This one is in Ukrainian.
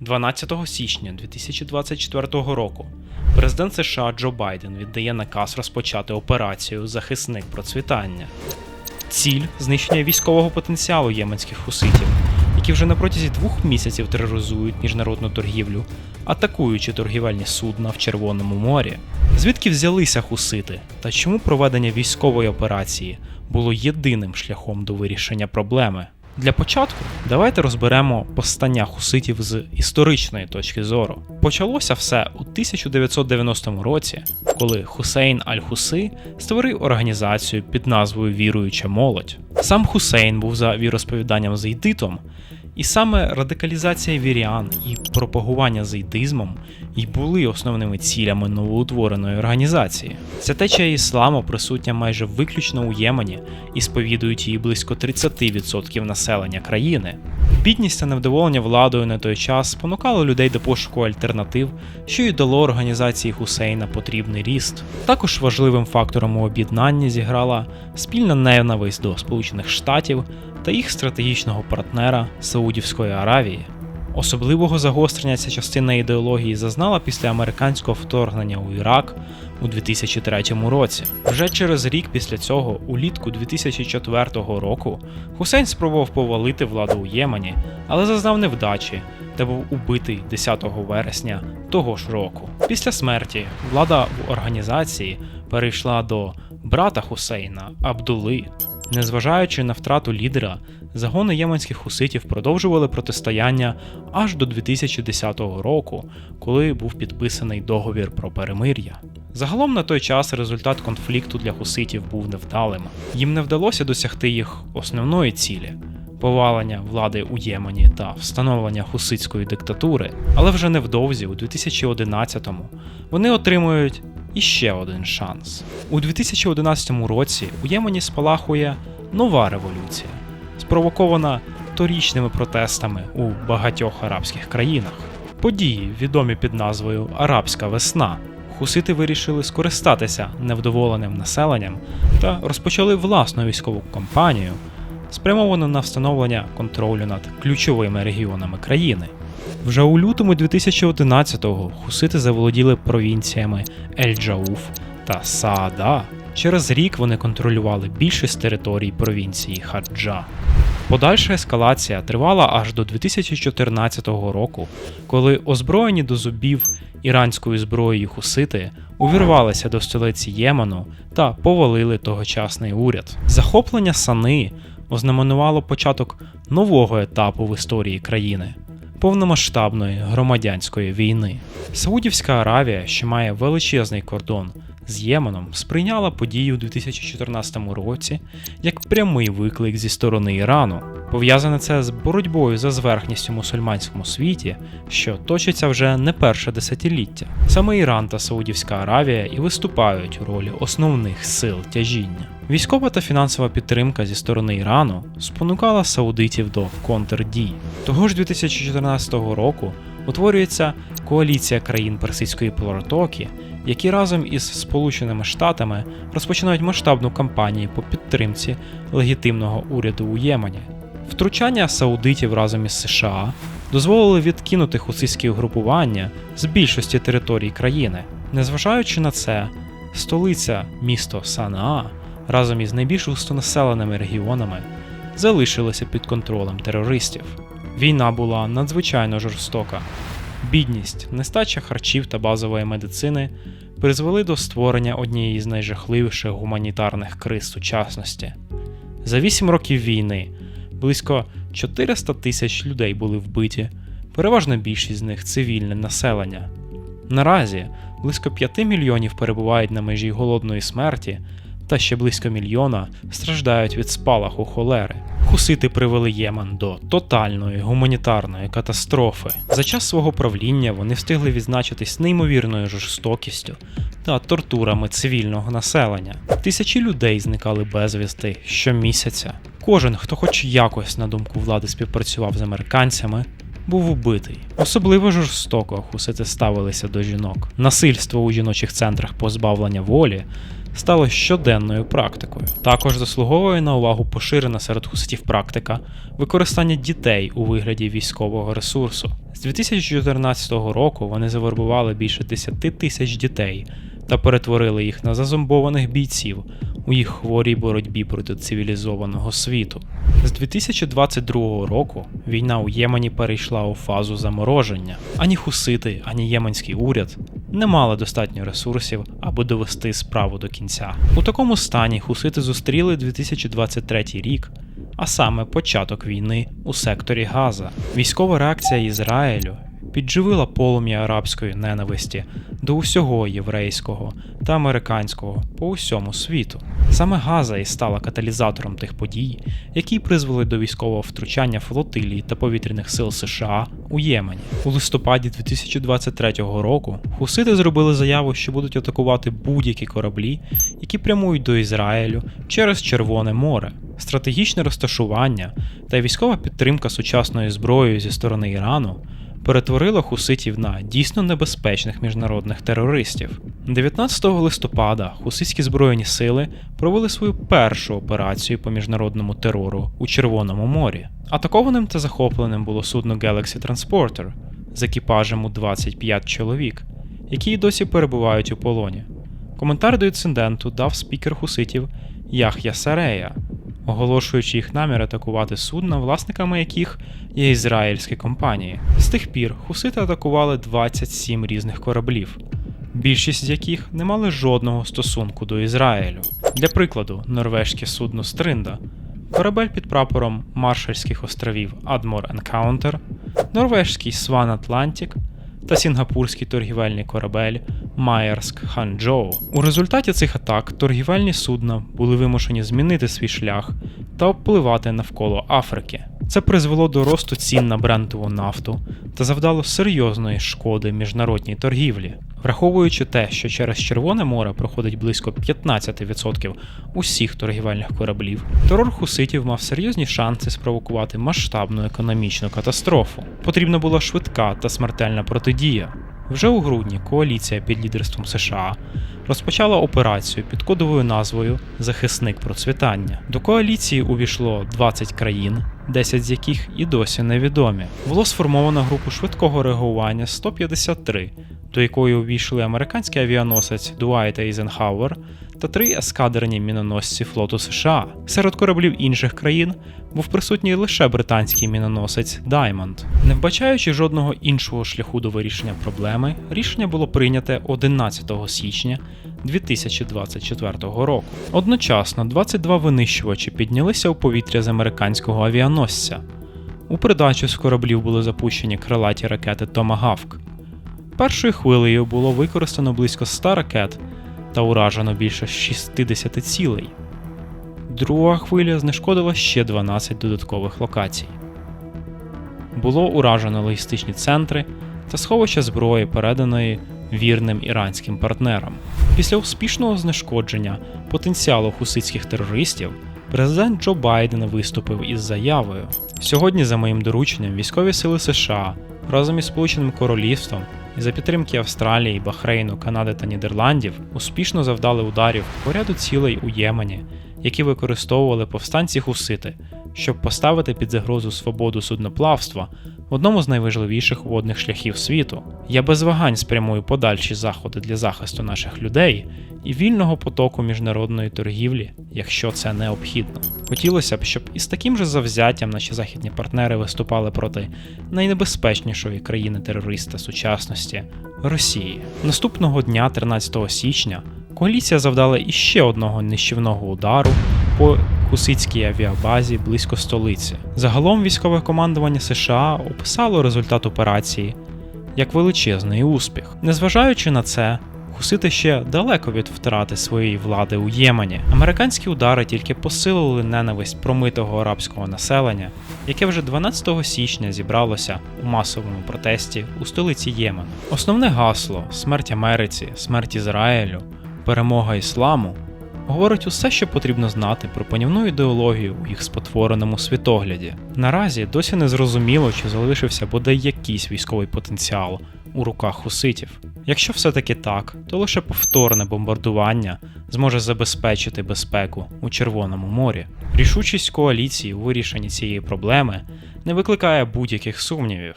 12 січня 2024 року президент США Джо Байден віддає наказ розпочати операцію Захисник процвітання. Ціль знищення військового потенціалу єменських хуситів, які вже на протязі двох місяців тероризують міжнародну торгівлю, атакуючи торгівельні судна в Червоному морі. Звідки взялися хусити та чому проведення військової операції було єдиним шляхом до вирішення проблеми? Для початку давайте розберемо постання хуситів з історичної точки зору. Почалося все у 1990 році, коли Хусейн Аль-Хуси створив організацію під назвою Віруюча молодь. Сам Хусейн був за віросповіданням зайдитом, і саме радикалізація вірян і пропагування зайдизмом й були основними цілями новоутвореної організації. Ця течія ісламу присутня майже виключно у Ємені і сповідують її близько 30% населення країни. Бідність та невдоволення владою на той час спонукало людей до пошуку альтернатив, що й дало організації Хусейна потрібний ріст. Також важливим фактором у об'єднанні зіграла спільна ненависть до Сполучених Штатів та їх стратегічного партнера Саудівської Аравії. Особливого загострення ця частина ідеології зазнала після американського вторгнення у Ірак у 2003 році. Вже через рік після цього, улітку 2004 року, Хусейн спробував повалити владу у Ємені, але зазнав невдачі та був убитий 10 вересня того ж року. Після смерті влада в організації перейшла до брата Хусейна Абдули. Незважаючи на втрату лідера, загони єменських хуситів продовжували протистояння аж до 2010 року, коли був підписаний договір про перемир'я. Загалом на той час результат конфлікту для хуситів був невдалим. Їм не вдалося досягти їх основної цілі повалення влади у Ємені та встановлення хуситської диктатури, але вже невдовзі, у 2011-му, вони отримують іще один шанс. У 2011 році у Ємені спалахує нова революція, спровокована торічними протестами у багатьох арабських країнах. Події, відомі під назвою Арабська весна. Хусити вирішили скористатися невдоволеним населенням та розпочали власну військову кампанію, спрямовану на встановлення контролю над ключовими регіонами країни. Вже у лютому 2011-го хусити заволоділи провінціями Ель-Джауф та Саада. Через рік вони контролювали більшість територій провінції Хаджа. Подальша ескалація тривала аж до 2014 року, коли озброєні до зубів іранською зброєю хусити увірвалися до столиці Ємену та повалили тогочасний уряд. Захоплення Сани ознаменувало початок нового етапу в історії країни повномасштабної громадянської війни. Саудівська Аравія, що має величезний кордон з Єменом, сприйняла подію у 2014 році як прямий виклик зі сторони Ірану. Пов'язане це з боротьбою за зверхність у мусульманському світі, що точиться вже не перше десятиліття. Саме Іран та Саудівська Аравія і виступають у ролі основних сил тяжіння. Військова та фінансова підтримка зі сторони Ірану спонукала саудитів до контрдій. Того ж 2014 року утворюється коаліція країн Персидської протоки, які разом із Сполученими Штатами розпочинають масштабну кампанію по підтримці легітимного уряду у Ємені. Втручання саудитів разом із США дозволили відкинути хуситські угрупування з більшості територій країни. Незважаючи на це, столиця місто Санаа разом із найбільш густонаселеними регіонами залишилася під контролем терористів. Війна була надзвичайно жорстока. Бідність, нестача харчів та базової медицини призвели до створення однієї з найжахливіших гуманітарних криз сучасності. За 8 років війни близько 400 тисяч людей були вбиті, переважна більшість з них цивільне населення. Наразі близько 5 мільйонів перебувають на межі голодної смерті, та ще близько мільйона страждають від спалаху холери. Хусити привели Ємен до тотальної гуманітарної катастрофи. За час свого правління вони встигли відзначитись неймовірною жорстокістю та тортурами цивільного населення. Тисячі людей зникали безвісти щомісяця. Кожен, хто хоч якось, на думку влади, співпрацював з американцями, був убитий. Особливо жорстоко хусити ставилися до жінок. Насильство у жіночих центрах позбавлення волі стало щоденною практикою. Також заслуговує на увагу поширена серед хуситів практика використання дітей у вигляді військового ресурсу. З 2014 року вони завербували більше 10 тисяч дітей та перетворили їх на зазомбованих бійців у їх хворій боротьбі проти цивілізованого світу. З 2022 року війна у Ємені перейшла у фазу замороження. Ані хусити, ані єменський уряд не мали достатньо ресурсів, аби довести справу до кінця. У такому стані хусити зустріли 2023 рік, а саме початок війни у секторі Газа. Військова реакція Ізраїлю підживила полум'я арабської ненависті до усього єврейського та американського по усьому світу. Саме Газа і стала каталізатором тих подій, які призвели до військового втручання флотилії та повітряних сил США у Ємені. У листопаді 2023 року хусити зробили заяву, що будуть атакувати будь-які кораблі, які прямують до Ізраїлю через Червоне море. Стратегічне розташування та військова підтримка сучасною зброєю зі сторони Ірану перетворило хуситів на дійсно небезпечних міжнародних терористів. 19 листопада хуситські збройні сили провели свою першу операцію по міжнародному терору у Червоному морі. Атакованим та захопленим було судно Galaxy Transporter з екіпажем у 25 чоловік, які й досі перебувають у полоні. Коментар до інциденту дав спікер хуситів Яхя Сарея, оголошуючи їх намір атакувати судна, власниками яких є ізраїльські компанії. З тих пір хусити атакували 27 різних кораблів, більшість з яких не мали жодного стосунку до Ізраїлю. Для прикладу, норвежське судно Стринда, корабель під прапором Маршальських островів Admor Encounter, норвежський Swan Atlantic та сінгапурський торгівельний корабель Майерськ Ханчжоу. У результаті цих атак торгівельні судна були вимушені змінити свій шлях та обпливати навколо Африки. Це призвело до росту цін на брендову нафту та завдало серйозної шкоди міжнародній торгівлі, враховуючи те, що через Червоне море проходить близько 15% усіх торгівельних кораблів, терор хуситів мав серйозні шанси спровокувати масштабну економічну катастрофу. Потрібна була швидка та смертельна протидія. Вже у грудні коаліція під лідерством США розпочала операцію під кодовою назвою Захисник процвітання. До коаліції увійшло 20 країн, 10 з яких і досі невідомі. Було сформовано групу швидкого реагування 153, до якої увійшли американський авіаносець Дуайт Ейзенхауер та три ескадрені міноносці флоту США. Серед кораблів інших країн був присутній лише британський міноносець Diamond. Не вбачаючи жодного іншого шляху до вирішення проблеми, рішення було прийняте 11 січня 2024 року. Одночасно 22 винищувачі піднялися у повітря з американського авіаносця. У придачу з кораблів були запущені крилаті ракети Томагавк. Першою хвилею було використано близько 100 ракет та уражено більше 60 цілей. Друга хвиля знешкодила ще 12 додаткових локацій. Було уражено логістичні центри та сховища зброї, переданої вірним іранським партнерам. Після успішного знешкодження потенціалу хуситських терористів президент Джо Байден виступив із заявою: сьогодні, за моїм дорученням, військові сили США разом із Сполученим Королівством за підтримки Австралії, Бахрейну, Канади та Нідерландів успішно завдали ударів по ряду цілей у Ємені, які використовували повстанці хусити, щоб поставити під загрозу свободу судноплавства в одному з найважливіших водних шляхів світу. Я без вагань спрямую подальші заходи для захисту наших людей і вільного потоку міжнародної торгівлі, якщо це необхідно. Хотілося б, щоб із таким же завзяттям наші західні партнери виступали проти найнебезпечнішої країни-терориста сучасності Росії. Наступного дня, 13 січня, коаліція завдала іще одного нищівного удару по Хусицькій авіабазі близько столиці. Загалом військове командування США описало результат операції як величезний успіх. Незважаючи на це, Хусити ще далеко від втрати своєї влади у Ємені. Американські удари тільки посилили ненависть промитого арабського населення, яке вже 12 січня зібралося у масовому протесті у столиці Ємену. Основне гасло смерть Америці, смерть Ізраїлю, перемога ісламу говорить усе, що потрібно знати про панівну ідеологію у їх спотвореному світогляді. Наразі досі не зрозуміло, чи залишився бодай якийсь військовий потенціал у руках хуситів. Якщо все-таки так, то лише повторне бомбардування зможе забезпечити безпеку у Червоному морі. Рішучість коаліції у вирішенні цієї проблеми не викликає будь-яких сумнівів.